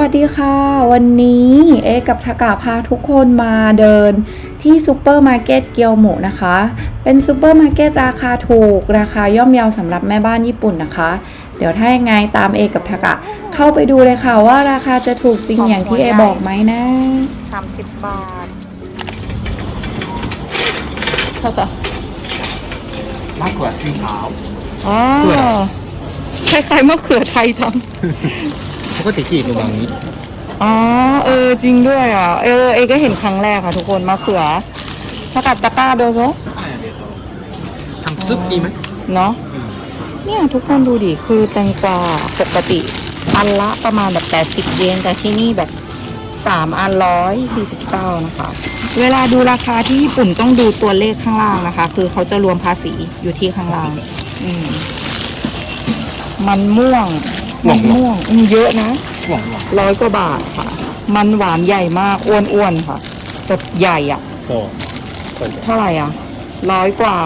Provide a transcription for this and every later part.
วัสดีค่ะ วันนี้เอกับทากาพาทุกคนมาเดินที่ซูเปอร์มาร์เก็ตเกียวหมูนะคะ เป็นซูเปอร์มาร์เก็ตราคาถูก ราคาย่อมเยาสำหรับแม่บ้านญี่ปุ่นนะคะ เดี๋ยวถ้ายังไงตามเอกับทากะเข้าไปดูเลยค่ะว่าราคาจะถูกจริงอย่างที่เอบอกไหมนะสามสิบบาทเท่ากับมากกว่าสีขาวอ๋อเพื่อคล้ายๆมะเขือไทยจัง ปกติกี่ตัวบางนี้ อ๋อ เออ จริงด้วยอะ เออ เอก็เห็นครั้งแรกค่ะทุกคนมะเขือเท่ากับตะกร้าโดโซทำซุปดีไหมเนาะเนี่ยทุกคนดูดิ คือแตงกวาปกติ อันละประมาณแบบแปดสิบเยนแต่ที่นี่แบบสามอันร้อยสี่สิบเก้านะคะ เวลาดูราคาที่ญี่ปุ่นต้องดูตัวเลขข้างล่างนะคะ คือเขาจะรวมภาษีอยู่ที่ข้างล่าง อืม มันม่วง มันม่วงอืมเยอะนะหวังหวังร้อยกว่าบาทค่ะ มันหวานใหญ่มากอ้วนๆค่ะแบบใหญ่อะโซคนเท่าไหร่อะร้อยกว่า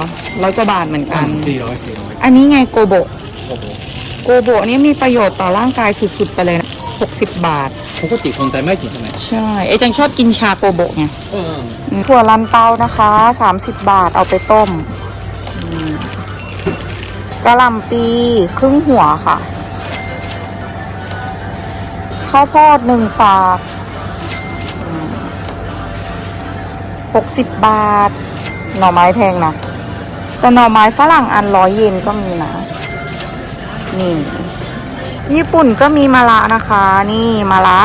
ร้อยกว่าบาทเหมือนกันสี่ร้อยสี่ร้อยอันนี้ไงโกโบะโอ้โหโกโบะนี่มีประโยชน์ต่อร่างกายสุดๆไปเลยนะหกสิบบาท ปกติคนไทยไม่กินใช่ไหมใช่เอจังชอบกินชาโกโบะไง เออถั่วลันเตานะคะสามสิบบาทเอาไปต้มอืมกะหล่ำปีครึ่งหัวค่ะ ข้าวโพดหนึ่งฝากหกสิบบาท หน่อไม้แพงนะ แต่หน่อไม้ฝรั่งอันร้อยเยนก็มีนะ นี่ ญี่ปุ่นก็มีมะระนะคะ นี่มะระ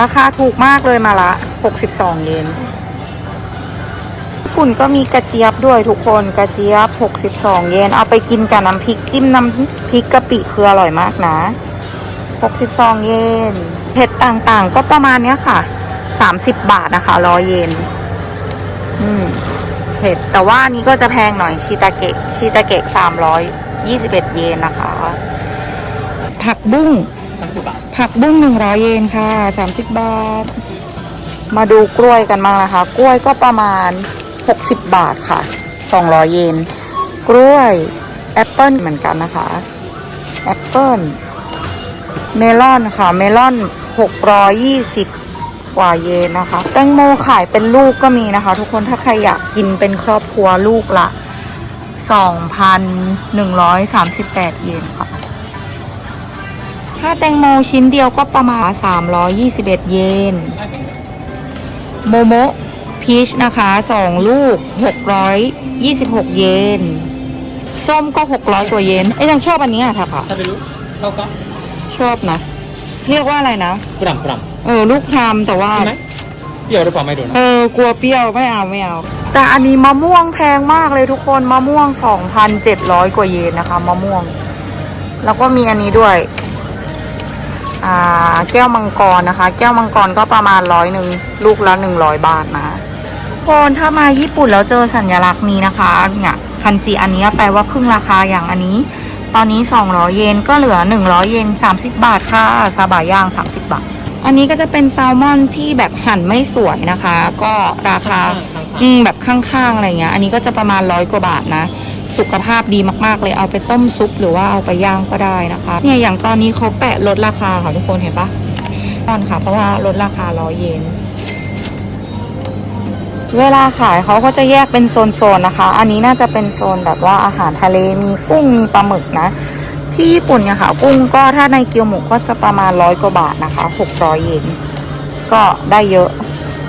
ราคาถูกมากเลยมาละ62เยนญี่ปุ่นก็มีกระเจี๊ยบด้วยทุกคนกระเจี๊ยบ62เยนเอาไปกินกับน้ำพริกจิ้มน้ำพริกกะปิคืออร่อยมากนะ 62 เยนเผ็ดต่างๆ ก็ประมาณเนี้ยค่ะ 30 บาทนะคะ100เยนอืมเผ็ดแต่ว่าอันนี้ก็จะแพงหน่อยชิตาเกะชิตาเกะ 321 เยนนะคะ ผักบุ้งสามสิบบาทผักบุ้งหนึ่งร้อยเยนค่ะสามสิบบาท มาดูกล้วยกันบ้างนะคะ กล้วยก็ประมาณหกสิบบาทค่ะสองร้อยเยน กล้วย แอปเปิลเหมือนกันนะคะ แอปเปิล เมลอนค่ะ เมลอนหกร้อยยี่สิบกว่าเยนนะคะ แตงโมขายเป็นลูกก็มีนะคะ ทุกคนถ้าใครอยากกินเป็นครอบครัวลูกละสองพันหนึ่งร้อยสามสิบแปดเยนค่ะ ถ้าแตงโมชิ้นเดียวก็ประมาณ 321 เยน โมโมพีชนะคะ 2 ลูก 626 เยน ส้มก็ 600 กว่าเยนไอ้ยยังชอบอันนี้อะค่ะค่ะถ้าไปรู้เข้าก็ ชอบนะ เรียกว่าอะไรนะ กรัมกรัมเออ ลูกพรามแต่ว่า ใช่ไหมเปรี้ยวหรือเปล่าไม่ดูนะ เออกลัวเปรี้ยวไม่เอาไม่เอา แต่อันนี้มะม่วงแพงมากเลยทุกคนมะม่วง 2,700 กว่าเยนนะคะมะม่วง แล้วก็มีอันนี้ด้วย อ่า แก้วมังกรนะคะ แก้วมังกรก็ประมาณร้อยหนึ่งลูกละหนึ่งร้อยบาทนะคะทุกคนถ้ามาญี่ปุ่นแล้วเจอสัญลักษณ์นี้นะคะ เนี่ยคันจิอันนี้แปลว่าครึ่งราคาอย่างอันนี้ ตอนนี้ 200 เยนก็เหลือ 100 เยน 30 บาทค่ะซาบะย่าง 30 บาท อันนี้ก็จะเป็นแซลมอนที่แบบหั่นไม่สวยนะคะ ก็ราคาอืมแบบข้างๆอะไรเงี้ย อันนี้ก็จะประมาณร้อยกว่าบาทนะ สุขภาพดีมากๆเลยเอาไปต้มซุปหรือว่าเอาไปย่างก็ได้นะคะ เนี่ยอย่างตอนนี้เขาแปะลดราคาค่ะทุกคนเห็นปะตอนค่ะ เพราะว่าลดราคาร้อยเยน เวลาขายเขาก็จะแยกเป็นโซนๆนะคะ อันนี้น่าจะเป็นโซนแบบว่าอาหารทะเลมีกุ้งมีปลาหมึกนะ ที่ญี่ปุ่นเนี่ยค่ะ กุ้งก็ถ้าในเกียวหมูก็จะประมาณร้อยกว่าบาทนะคะหกร้อยเยนก็ได้เยอะ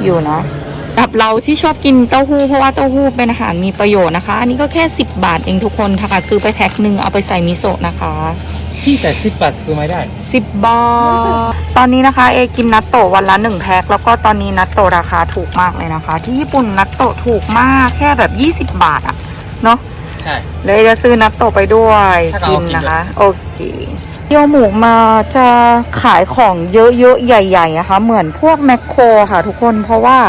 อยู่นะกับเราที่ชอบกินเต้าหู้เพราะว่าเต้าหู้เป็นอาหารมีประโยชน์นะคะ อันนี้ก็แค่ 10 บาทเองทุกคนถ้าเกิดซื้อไปแพ็คหนึ่งเอาไปใส่มิโซะนะคะ พี่จ่ายสิบบาทซื้อไม่ได้ 10 บาท ตอนนี้นะคะเอกินนัตโตะวันละ 1 แพ็คแล้วก็ตอนนี้นัตโตะราคาถูกมากเลยนะคะ ที่ญี่ปุ่นนัตโตะถูกมากแค่แบบ 20 บาทอะเนาะใช่ เลยจะซื้อนัตโตะไปด้วยถ้าเรากินกินนะคะ โอเคเกี๊ยวหมูมาจะขายของเยอะๆใหญ่ๆนะคะ เหมือนพวกแมคโครค่ะทุกคนเพราะว่า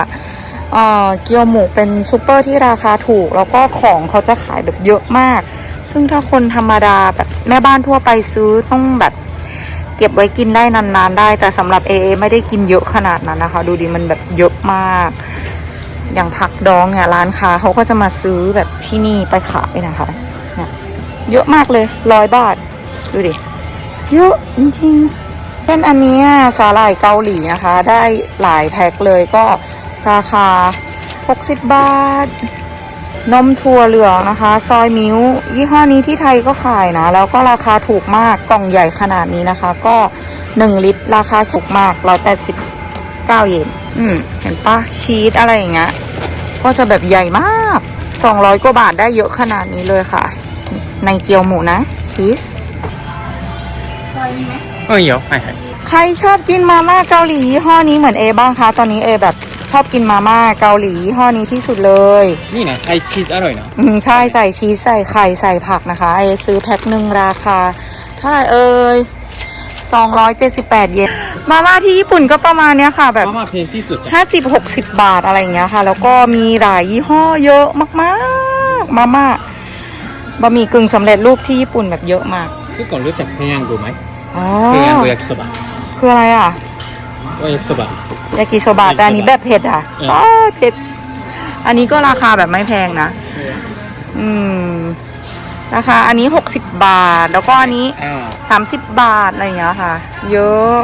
เอ่อเกี๊ยวหมูเป็นซูเปอร์ที่ราคาถูก แล้วก็ของเขาจะขายแบบเยอะมาก ซึ่งถ้าคนธรรมดาแบบแม่บ้านทั่วไปซื้อต้องแบบเก็บไว้กินได้นานๆได้ แต่สำหรับเอไม่ได้กินเยอะขนาดนั้นนะคะ ดูดิมันแบบเยอะมาก อย่างผักดองเนี่ยร้านค้าเขาก็จะมาซื้อแบบที่นี่ไปขายนะคะเนี่ยเยอะมากเลยร้อยบาท ดูดิ เยอะจริงๆเช่นอันนี้สาหร่ายเกาหลีนะคะ ได้หลายแพ็คเลยก็ราคา 60 บาท นมถั่วเหลืองนะคะ ซอยมิ้ว ยี่ห้อนี้ที่ไทยก็ขายนะ แล้วก็ราคาถูกมากกล่องใหญ่ขนาดนี้นะคะ ก็ 1 ลิตร ราคาถูกมากร้อยแปดสิบเก้าเยนอืมเห็นปะชีสอะไรอย่างเงี้ยก็จะแบบใหญ่มาก 200 กว่าบาทได้เยอะขนาดนี้เลยค่ะ ในเกี๊ยวหมูนะ ชีสเออเดี๋ยวใครชอบกินมาม่าเกาหลียี่ห้อนี้เหมือนเอบ้างคะ ตอนนี้เอแบบ ชอบกินมาม่าเกาหลียี่ห้อนี้ที่สุดเลย นี่นะใส่ชีสอร่อยนะอืมใช่ใส่ชีสใส่ไข่ใส่ผักนะคะ ไอซื้อแพ็คหนึ่งราคาเท่าไหร่เอ่ย278 เยน มาม่าที่ญี่ปุ่นก็ประมาณเนี้ยค่ะ แบมาบ ม่าเพงที่สุดห้าสิบหกสิบบาทอะไรอย่างเงี้ยค่ะ แล้วก็มีหลายยี่ห้อเยอะมากๆ มาม่าบะหมี่กึ่งสำเร็จรูปที่ญี่ปุ่นแบบเยอะมากคือก่อนรู้จักเพียงดูไหมเพียงโอยักิโซบะคืออะไรอะ โอยักิโซบะ ยากิโซบะแต่อันนี้แบบเผ็ดอะเออ อ้าวเผ็ด อันนี้ก็ราคาแบบไม่แพงนะ อืม ราคาอันนี้หกสิบบาท แล้วก็อันนี้ อ่าสามสิบบาท อะไรอย่างเงี้ยค่ะ เยอะ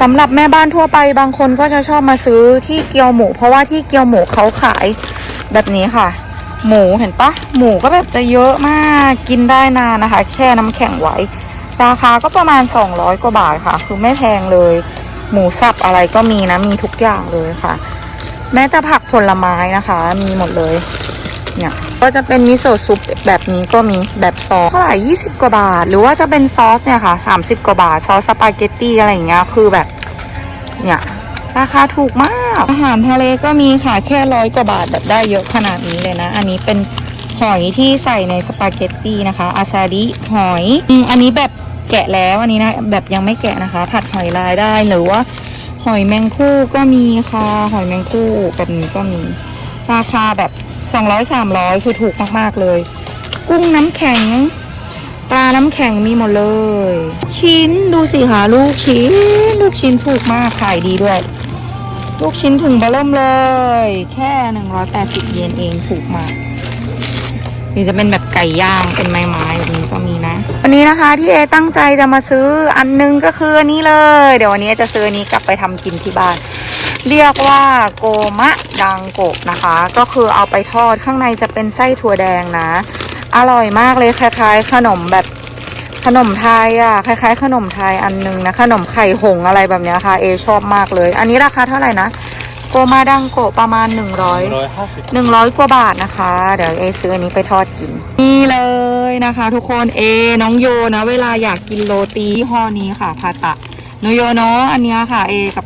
สำหรับแม่บ้านทั่วไปบางคนก็จะชอบมาซื้อที่เกียวหมู เพราะว่าที่เกียวหมูเขาขายแบบนี้ค่ะ หมูเห็นปะหมูก็แบบจะเยอะมากกินได้นานนะคะ แช่น้ำแข็งไว้ ราคาก็ประมาณ 200 กว่าบาทค่ะ คือไม่แพงเลย หมูสับอะไรก็มีนะ มีทุกอย่างเลยค่ะ แม้แต่ผักผลไม้นะคะ มีหมดเลย เนี่ย ก็จะเป็นมิโซะซุปแบบนี้ก็มีแบบซอสเท่าไหร่ 20 กว่าบาท หรือว่าจะเป็นซอสเนี่ยค่ะ 30 กว่าบาท ซอสสปาเกตตี้อะไรอย่างเงี้ย คือแบบ เนี่ยราคาถูกมาก อาหารทะเลก็มีค่ะ แค่ร้อยกว่าบาทแบบได้เยอะขนาดนี้เลยนะ อันนี้เป็นหอยที่ใส่ในสปาเกตตี้นะคะ อาซาดิหอยอืมอันนี้แบบ แกะแล้วอันนี้นะ แบบยังไม่แกะนะคะ ผัดหอยลายได้หรือว่า หอยแมงคู่ก็มีค่ะ หอยแมงคู่แบบนี้ก็มี ราคาแบบสองร้อยสามร้อยคือถูกมากๆเลย กุ้งน้ำแข็งปลาน้ำแข็งมีหมดเลย ชิ้นดูสิคะลูกชิ้น ลูกชิ้นถูกมากขายดีด้วย ลูกชิ้นถึงเบอร์เริ่มเลย แค่หนึ่งร้อยแปดสิบเยนเองถูกมาก หรือจะเป็นแบบไก่ย่างเป็นไม้ๆแบบนี้ก็มีนะ วันนี้นะคะที่เอตั้งใจจะมาซื้ออันหนึงก็คืออันนี้เลย เดี๋ยววันนี้จะซื้ออันนี้กลับไปทำกินที่บ้าน เรียกว่าโกมะดังโกะนะคะ ก็คือเอาไปทอดข้างในจะเป็นไส้ถั่วแดงนะ อร่อยมากเลยคล้ายๆขนมแบบขนมไทยอะคล้ายๆ ขนมไทยอันนึงนะขนมไข่หงอะไรแบบนี้ค่ะเอชอบมากเลย อันนี้ราคาเท่าไหร่นะ โกมาดังโกประมาณ 100 150 100 กว่าบาทนะคะ เดี๋ยวเอซื้ออันนี้ไปทอดกิน นี่เลยนะคะ ทุกคนเอน้องโยนะ เวลาอยากกินโรตียี่อนี้ค่ะพาตะนโยเนาะอันนี้ค่ะเอกับ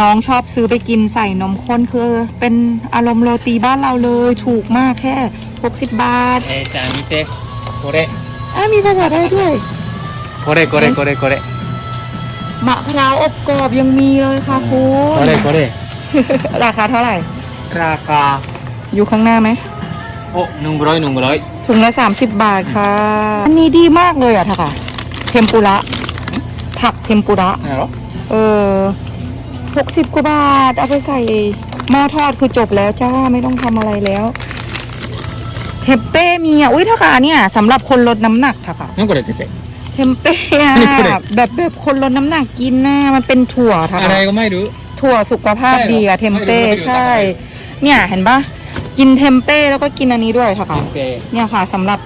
น้องชอบซื้อไปกินใส่นมข้นคือเป็นอารมณ์โรตีบ้านเราเลยถูกมากแค่ 60 บาทเอจามิเตโคเรอะมีภาษาไทยด้วยโคเรโคเรโคเรโคเรมะพร้าวอบกรอบยังมีเลยค่ะคุณโคเรโคเร ราคาเท่าไหร่ ราคาอยู่ข้างหน้าไหมโอ้หนึ่งร้อยหนึ่งร้อยถุงละสามสิบบาทค่ะ อันนี้ดีมากเลยอะค่ะ เทมปุระผักเทมปุระอะหรอเออหกสิบกว่าบาท เอาไปใส่มาทอดคือจบแล้วจ้าไม่ต้องทำอะไรแล้วเทมเป้มีอะอุ้ยท่าค่ะเนี่ยสำหรับคนลดน้ำหนักค่ะค่ะนั่นก็เลยเทมเป้เทมเป้อะแบบแบบคนลดน้ำหนักกินนะมันเป็นถั่วค่ะอะไรก็ไม่รู้ ถั่วสุขภาพใช่เหรอดีอะเทมเป้ไม่รู้ไม่รู้ใช่จักเลยเนี่ยเห็นปะกินเทมเป้แล้วก็กินอันนี้ด้วยท่ะค่ะโอเคเนี่ยค่ะสำหรับ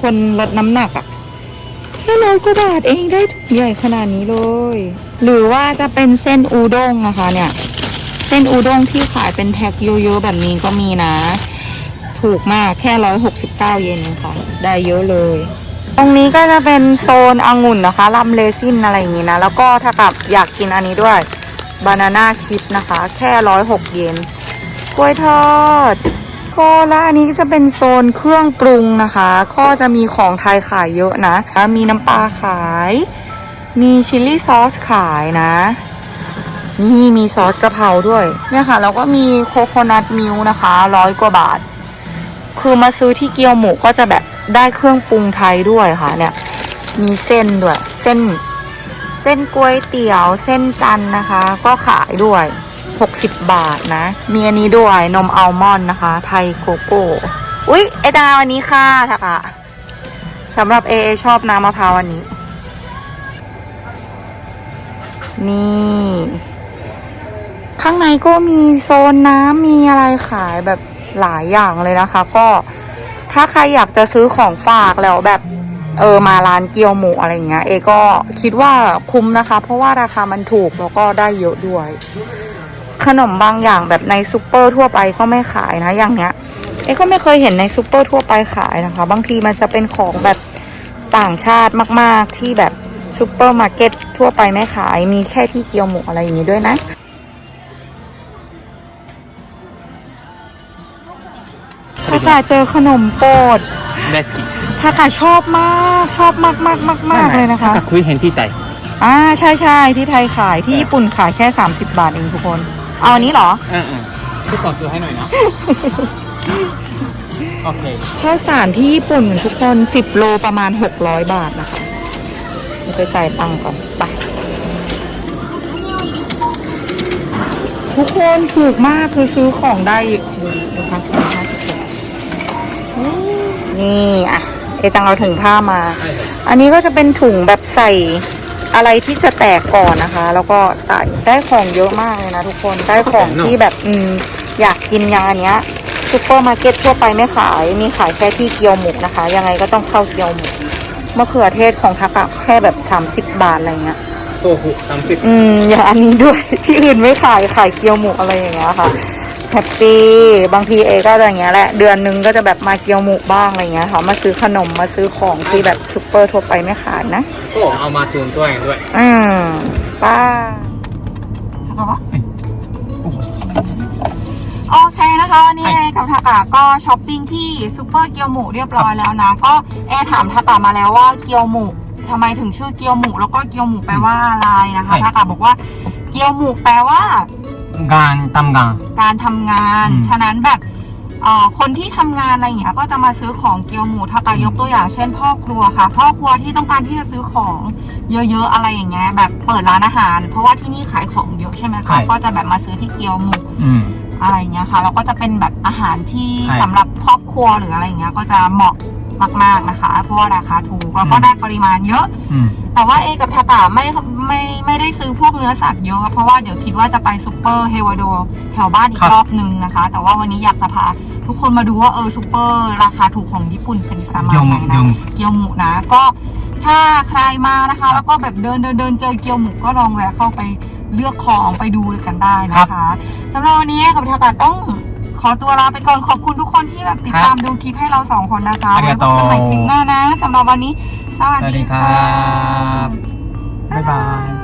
คนลดน้ำหนักอะ่ะแค่ร้อยกว่าบาทเองได้ถุงใหญ่ขนาดนี้เลย หรือว่าจะเป็นเส้นอูด้งนะคะ เนี่ย เส้นอูด้งที่ขายเป็นแพ็คเยอะๆแบบนี้ก็มีนะ ถูกมากแค่ร้อยหกสิบเก้าเยนเองค่ะ ได้เยอะเลย ตรงนี้ก็จะเป็นโซนองุ่นนะคะลำเลซินอะไรอย่างนี้นะ แล้วก็ถ้ากับอยากกินอันนี้ด้วย บานาน่าชิพนะคะ แค่ร้อยหกเยนกล้วยทอดก็แล้วอันนี้ก็จะเป็นโซนเครื่องปรุงนะคะ ก็จะมีของไทยขายเยอะนะ มีน้ำปลาขาย มีชิลลี่ซอสขายนะ นี่มีซอสกะเพราด้วย เนี่ยค่ะ แล้วก็มีโคโคนัทมิลนะคะ ร้อยกว่าบาท คือมาซื้อที่เกียวหมูก็จะแบบได้เครื่องปรุงไทยด้วยค่ะเนี่ย มีเส้นด้วย เส้น เส้นก๋วยเตี๋ยวเส้นจันนะคะ ก็ขายด้วย 60 บาทนะ มีอันนี้ด้วยนมอัลมอนด์นะคะ ไทยโกโก้ อุ๊ยเอตาวันนี้ค่ะทักะสำหรับเอเอชอบน้ำมะพร้าวอันนี้ นี่ ข้างในก็มีโซนน้ำมีอะไรขายแบบหลายอย่างเลยนะคะ ก็ถ้าใครอยากจะซื้อของฝากแล้วแบบ เออมาร้านเกี๊ยวหมูอะไรเงี้ย เอก็คิดว่าคุ้มนะคะ เพราะว่าราคามันถูกแล้วก็ได้เยอะด้วย ขนมบางอย่างแบบในซูเปอร์ทั่วไปก็ไม่ขายนะอย่างเนี้ย เอก็ไม่เคยเห็นในซูเปอร์ทั่วไปขายนะคะ บางทีมันจะเป็นของแบบต่างชาติมาก ๆ ที่แบบซูเปอร์มาร์เก็ตทั่วไปไม่ขาย มีแค่ที่เกี๊ยวหมูอะไรอย่างนี้ด้วยนะถ้าแต่เจอขนมโปรดเมสกี้ ทากาชอบมากชอบมากมากมากมากเลยนะคะคุยเห็นที่ไทยอ่าใช่ใช่ที่ไทยขายที่ญี่ปุ่นขายแค่ 30 บาทเองทุกคน เอาอันนี้เหรออ่าอ่พี่ขอซื้อให้หน่อยนะโอเคข้าวสารที่ญี่ปุ่นเหมือนทุกคน 10 โลประมาณ 600 บาทนะคะไปจ่ายตังค์ก่อนไปทุกคนถูกมากคือซื้อของได้นะคะนี่อะ เอจังเอาถุงผ้ามา อันนี้ก็จะเป็นถุงแบบใส่อะไรที่จะแตกก่อนนะคะ แล้วก็ใส่ได้ของเยอะมากเลยนะทุกคนได้ของที่แบบอืมอยากกินอย่างอันเนี้ยซุปเปอร์มาร์เก็ตทั่วไปไม่ขายมีขายแค่ที่เกียวหมูนะคะ ยังไงก็ต้องเข้าเกียวหมูมะเขือเทศของทักอะแค่แบบ30บาทอะไรเงี้ยโตฟุสามสิบอืมอย่างอันนี้ด้วย ที่อื่นไม่ขายขายเกี๊ยวหมูอะไรอย่างเงี้ยค่ะ แฮปปี้บางทีเอก็จะอย่างเงี้ยแหละเดือนหนึงก็จะแบบมาเกี๊ยวหมูบ้างอะไรเงี้ยค่ะมาซื้อขนมมาซื้อของที่แบบซุปเปอร์ทั่วไปไม่ขายนะโอ้เอามาจูนตัวเองด้วยอืมป้าโอเคนะคะวันนี้เอกับทากาก็ช้อปปิ้งที่ซูเปอร์เกียวหมูเรียบร้อยแล้วนะ ก็เอถามทากามาแล้วว่าเกียวหมูทำไมถึงชื่อเกียวหมูแล้วก็เกียวหมูแปลว่าอะไรนะคะใช่ทากาบอกว่าเกียวหมูแปลว่า งานทำงาน การทำงาน อืม ฉะนั้นแบบเอ่อคนที่ทำงานอะไรอย่างเงี้ยก็จะมาซื้อของเกี๊ยวหมูถ้าตายกตัวอย่างเช่น พ่อครัวค่ะ พ่อครัวที่ต้องการที่จะซื้อของเยอะๆอะไรอย่างเงี้ยแบบเปิดร้านอาหาร เพราะว่าที่นี่ขายของเยอะใช่ไหมใช่ คะก็จะแบบมาซื้อที่เกี๊ยวหมูอืม อะไรอย่างเงี้ยค่ะแล้วก็จะเป็นแบบอาหารที่ใช่สำหรับครอบครัวหรืออะไรอย่างเงี้ยก็จะเหมาะมากๆนะคะ เพราะว่าราคาถูกแล้วก็อืม ได้ปริมาณเยอะ อืม แต่ว่าเอกับทากาไม่ไม่ไม่ได้ซื้อพวกเนื้อสัตว์เยอะ เพราะว่าเดี๋ยวคิดว่าจะไปซูเปอร์เฮวาโดแถวบ้านอีครักบรอบนึงนะคะ แต่ว่าวันนี้อยากจะพาทุกคนมาดูว่าเออซูเปอร์ราคาถูกของญี่ปุ่นเป็นประมาณเกียวหไหมูนเกียวนะหมูเกียวหมูนะก็ถ้าใครมานะคะ แล้วก็แบบเดินเดินเดินเจอเกียวหมูก็ลองแวะเข้าไปเลือกของไปดูกันได้นะคะสำหรับวันนี้เอกับทากาต้อง ขอตัวลาไปก่อนขอบคุณทุกคนที่แบบติดตามดูคลิปให้เราสองคนนะคะไว้พบกันใหม่ถึงหน้านะสำหรับวันนี้ สวัสดีค่ะ บ๊ายบาย